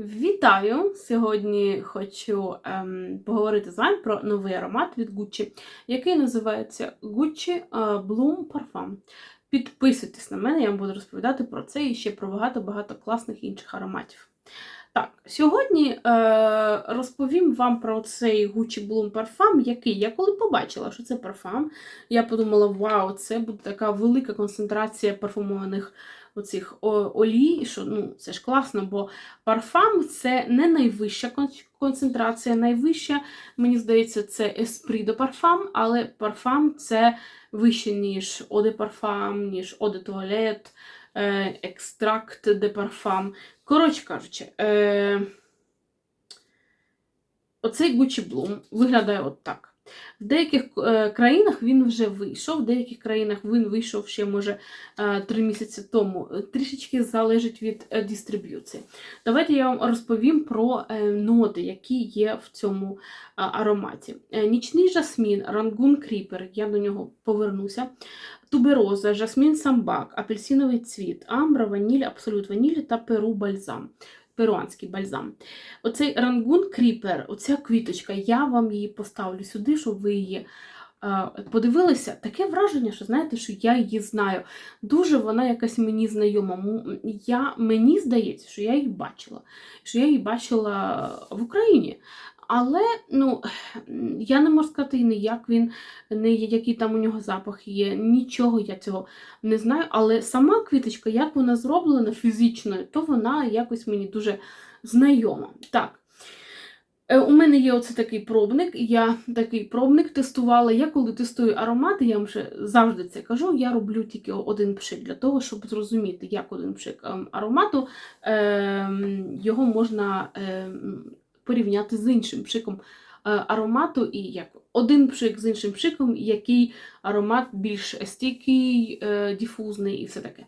Вітаю! Сьогодні хочу ем, поговорити з вами про новий аромат від Gucci, який називається Gucci е, Bloom Parfum. Підписуйтесь на мене, я вам буду розповідати про це і ще про багато-багато класних інших ароматів. Так, сьогодні е, розповім вам про цей Gucci Bloom Parfum, який я коли побачила, що це парфум, я подумала, вау, це буде така велика концентрація парфумованих оцих олій, що ну, це ж класно, бо парфум це не найвища концентрація, найвища, мені здається, це Esprit de Parfum, але парфум це вище, ніж de Parfum, ніж de Toilette, е, екстракт de Parfum. Коротше кажучи, е, оцей Gucci Bloom виглядає от так. В деяких е, країнах він вже вийшов, в деяких країнах він вийшов ще, може, е, місяці тому. Трішечки залежить від е, дистриб'юції. Давайте я вам розповім про е, ноти, які є в цьому е, ароматі. Е, Нічний жасмін, рангун кріпер, я до нього повернуся. Тубероза, жасмін самбак, апельсиновий цвіт, амбра, ваніль, абсолют ваніль та перу бальзам. Перуанський бальзам. Оцей рангун кріпер, оця квіточка, я вам її поставлю сюди, щоб ви її е, подивилися. Таке враження, що знаєте, що я її знаю. Дуже вона якась мені знайома. Я, мені здається, що я її бачила, що я її бачила в Україні. Але ну, я не можу сказати не як він, не який там у нього запах є. Нічого я цього не знаю. Але сама квіточка, як вона зроблена фізично, то вона якось мені дуже знайома. Так. Е, У мене є оце такий пробник. Я такий пробник тестувала. Я коли тестую аромати, я вам ще завжди це кажу. Я роблю тільки один пшик для того, щоб зрозуміти, як один пшик ем, аромату ем, його можна ем, порівняти з іншим пшиком е, аромату, і як один пшик з іншим пшиком, який аромат більш стійкий, е, діфузний і все таке.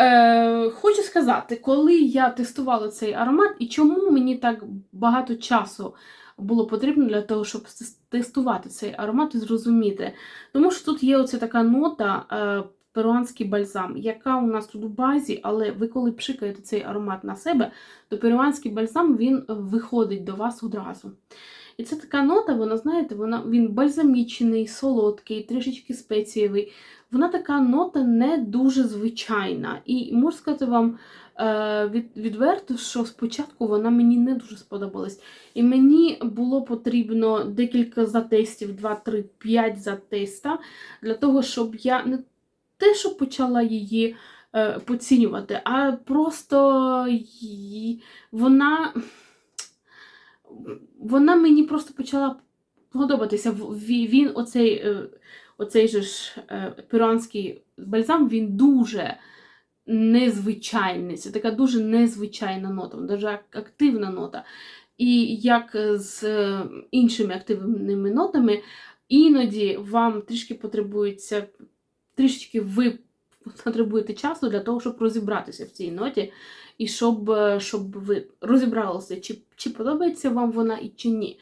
Е, хочу сказати, коли я тестувала цей аромат, і чому мені так багато часу було потрібно для того, щоб тестувати цей аромат і зрозуміти. Тому що тут є оця така нота е, перуанський бальзам, яка у нас тут у базі, але ви коли пшикаєте цей аромат на себе, то перуанський бальзам він виходить до вас одразу. І це така нота, вона, знаєте, вона, він бальзамічний, солодкий, трішечки спецієвий. Вона така нота не дуже звичайна. І можу сказати вам е, від, відверто, що спочатку вона мені не дуже сподобалась. І мені було потрібно декілька затестів, 2, 3, 5 затеста, для того, щоб я не те, що почала її е, поцінювати, а просто її, вона, вона мені просто почала подобатися. Він, оцей, е, оцей же ж е, перуанський бальзам, він дуже незвичайний. Це така дуже незвичайна нота, дуже активна нота. І як з е, іншими активними нотами, іноді вам трішки потребується, трішечки ви потребуєте часу для того, щоб розібратися в цій ноті, і щоб, е, щоб ви розібралися, чи, чи подобається вам вона і чи ні.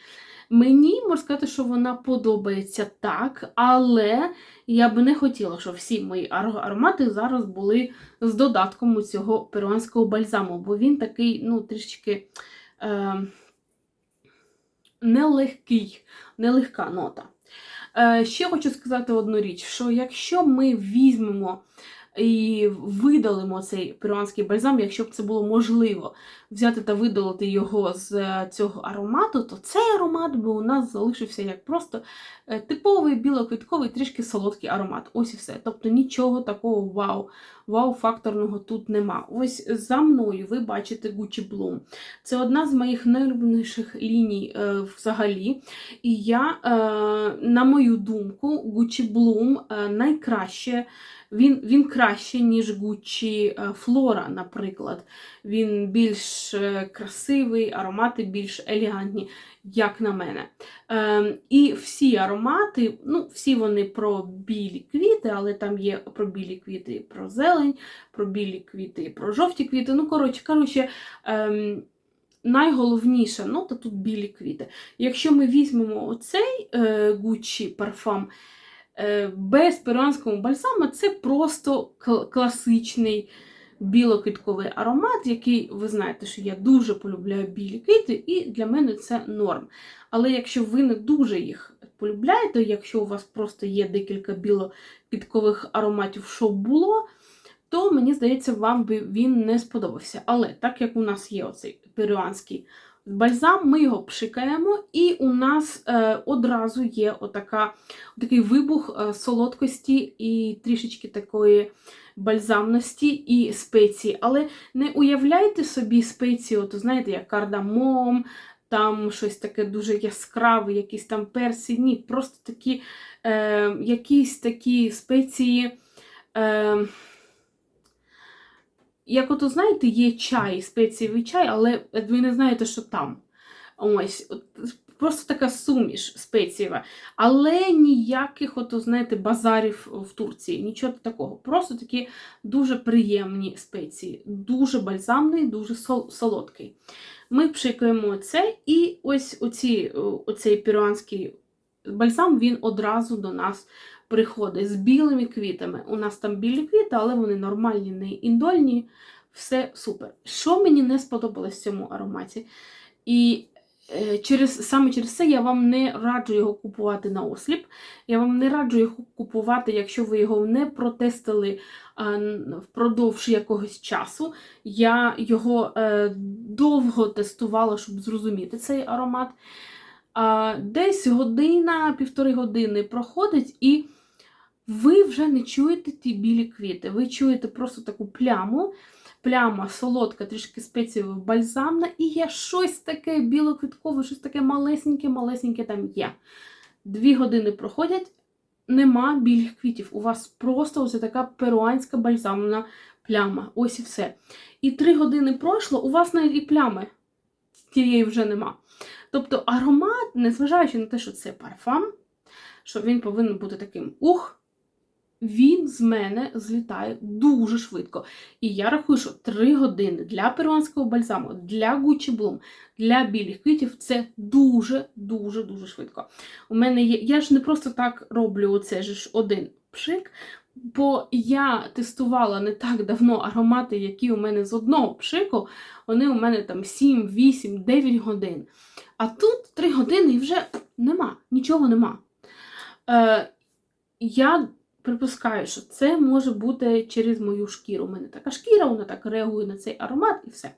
Мені можна сказати, що вона подобається так, але я би не хотіла, щоб всі мої аромати зараз були з додатком у цього перуанського бальзаму, бо він такий, ну, трішечки е, нелегкий, нелегка нота. Е, ще хочу сказати одну річ: що якщо ми візьмемо і видалимо цей перуанський бальзам, якщо б це було можливо взяти та видалити його з е, цього аромату, то цей аромат би у нас залишився як просто е, типовий білоквітковий, трішки солодкий аромат. Ось і все. Тобто нічого такого вау, вау-факторного тут нема. Ось за мною ви бачите Gucci Bloom. Це одна з моїх найулюбленіших ліній е, взагалі. І я, е, на мою думку, Gucci Bloom е, найкраще. Він, він краще, ніж Gucci е, Flora, наприклад. Він більш е, красивий, аромати більш елегантні, як на мене. Е, і всі аромати, ну, всі вони про білі квіти, але там є про білі квіти про зелень, про білі квіти і про жовті квіти. Ну, коротше, коротше, ем, найголовніша нота тут білі квіти. Якщо ми візьмемо оцей е, Gucci парфам, е, без перуанського бальзаму, це просто кл- класичний білоквітковий аромат, який ви знаєте, що я дуже полюбляю білі квіти, і для мене це норм. Але якщо ви не дуже їх полюбляєте, якщо у вас просто є декілька білоквіткових ароматів, що було, то мені здається, вам би він не сподобався. Але так як у нас є оцей перуанський бальзам, ми його пшикаємо, і у нас е, одразу є отака, такий вибух е, солодкості і трішечки такої бальзамності і спеції. Але не уявляйте собі спеції, от, знаєте, як кардамом, там щось таке дуже яскраве, якісь там персі. Ні, просто такі е, якісь такі спеції. Е, як ото, знаєте, є чай, спецієвий чай, але ви не знаєте, що там. Ось, от, просто така суміш спецієва. Але ніяких, ото, знаєте, базарів в Турції, нічого такого. Просто такі дуже приємні спеції, дуже бальзамний, дуже сол- солодкий. Ми пшикаємо це, і ось оці, оцей перуанський бальзам він одразу до нас приходить з білими квітами. У нас там білі квіти, але вони нормальні, не індольні. Все супер. Що мені не сподобалось в цьому ароматі? І е, через, саме через це я вам не раджу його купувати на осліп. Я вам не раджу його купувати, якщо ви його не протестили впродовж якогось часу. Я його е, довго тестувала, щоб зрозуміти цей аромат. Десь година, півтори години проходить, і ви вже не чуєте ті білі квіти. Ви чуєте просто таку пляму. Пляма солодка, трішки спецієва, бальзамна, і є щось таке білоквіткове, щось таке малесеньке-малесеньке там є. Дві години проходять, нема білих квітів. У вас просто ось така перуанська бальзамна пляма. Ось і все. І три години пройшло, у вас навіть і плями тієї вже нема. Тобто аромат, незважаючи на те, що це парфам, що він повинен бути таким ух, він з мене злітає дуже швидко. І я рахую, що 3 години для перуанського бальзаму, для Gucci Bloom, для білих квітів це дуже-дуже дуже швидко. У мене є. Я ж не просто так роблю оце ж один пшик, бо я тестувала не так давно аромати, які у мене з одного пшику, вони у мене там 7, 8, 9 годин. А тут 3 години і вже нема, нічого нема. Е, я припускаю, що це може бути через мою шкіру. У мене така шкіра, вона так реагує на цей аромат і все.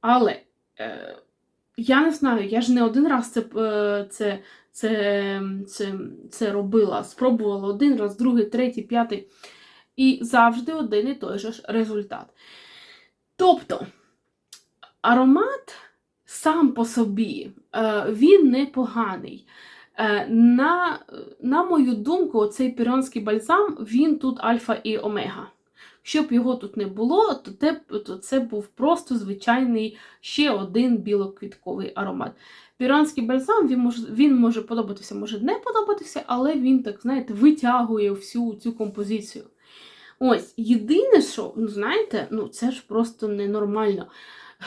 Але е, я не знаю, я ж не один раз це, е, це, це, це, це робила. Спробувала один раз, другий, третій, п'ятий. І завжди один і той же ж результат. Тобто, аромат сам по собі, е, він непоганий. Е, На, на мою думку, цей піронський бальзам, він тут альфа і омега. Щоб його тут не було, то, те, то це був просто звичайний ще один білоквітковий аромат. Піранський бальзам він може, він може подобатися, може не подобатися, але він, так знаєте, витягує всю цю композицію. Ось, єдине, що, ну знаєте, ну це ж просто ненормально,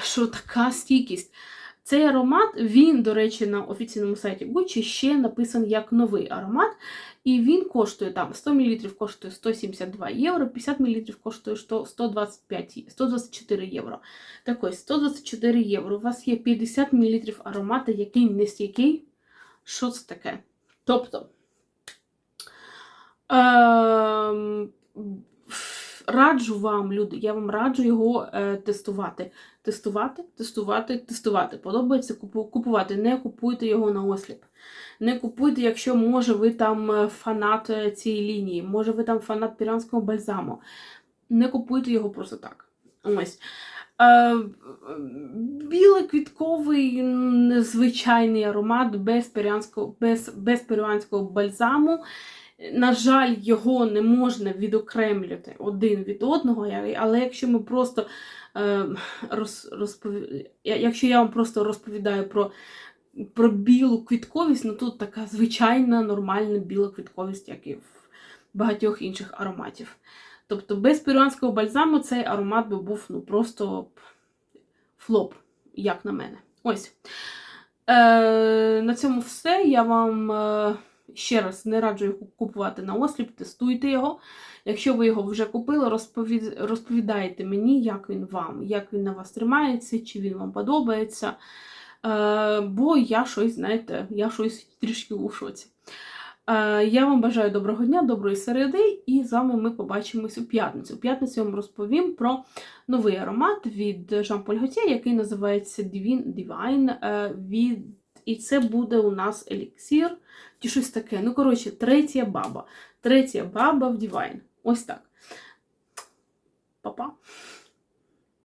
що така стійкість. Цей аромат, він, до речі, на офіційному сайті Gucci ще написаний як новий аромат. І він коштує там 100 мл коштує 172 євро, 50 мл коштує 100 125, 124 євро. Так ось, 124 євро. У вас є 50 мл аромату, який не стійкий. Що це таке? Тобто. Ем, раджу вам, люди, я вам раджу його е, тестувати. Тестувати, тестувати, тестувати. Подобається купувати. Не купуйте його на осліп. Не купуйте, якщо може ви там е, фанат е, цієї лінії, може ви там фанат піранського бальзаму. Не купуйте його просто так. Ось. Е, Білоквітковий незвичайний аромат без перуанського, без, без бальзаму. На жаль, його не можна відокремлювати один від одного, але якщо ми просто е, роз, розпові... я- якщо я вам просто розповідаю про, про білу квітковість, ну тут така звичайна нормальна біла квітковість, як і в багатьох інших ароматів. Тобто без перуанського бальзаму цей аромат би був ну, просто флоп, як на мене. Ось. Е, на цьому все. Я вам. Ще раз не раджу його купувати на осліп, тестуйте його. Якщо ви його вже купили, розповід... розповідайте мені, як він вам, як він на вас тримається, чи він вам подобається. Е, бо я щось, знаєте, я щось трішки у шоці. Е, я вам бажаю доброго дня, доброї середи, і з вами ми побачимось у п'ятницю. У п'ятницю я вам розповім про новий аромат від Paul Gaultier, який називається Divine Divine. е, від... І це буде у нас еліксір, чи щось таке. Ну, коротше, третя баба. Третя баба в Divine. Ось так. Па-па.